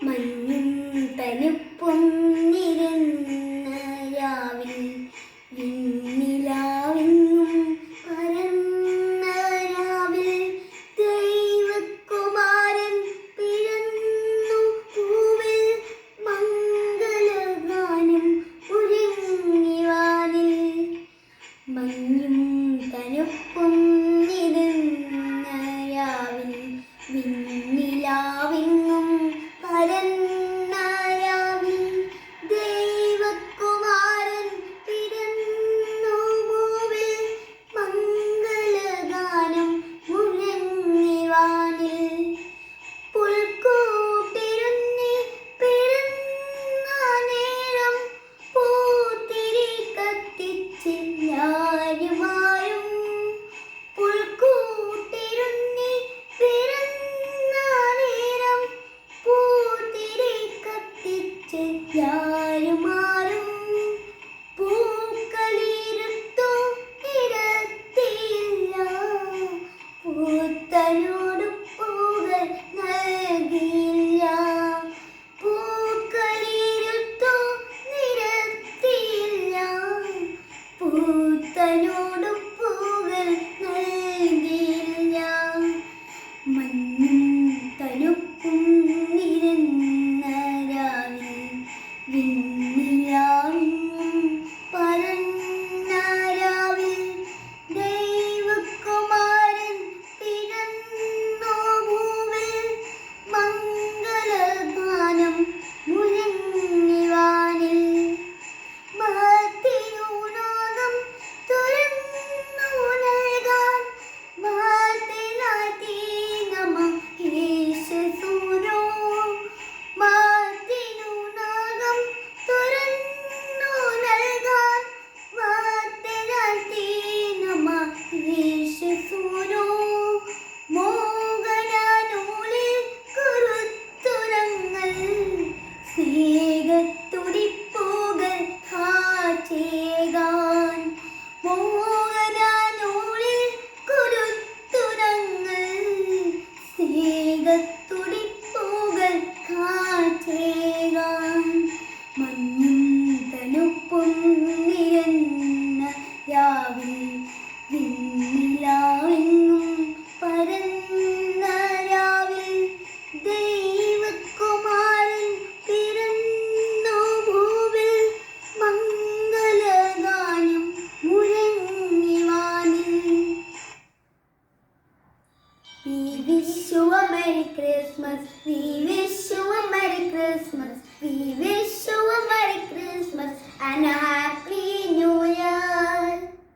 മഞ്ഞും തണുപ്പും പൂക്കൾ നൽകില്ല. പൂക്കളിരുത്തോ നിരത്തിയില്ല. പൂത്തനോടും We wish you Merry Christmas. We wish you Merry Christmas.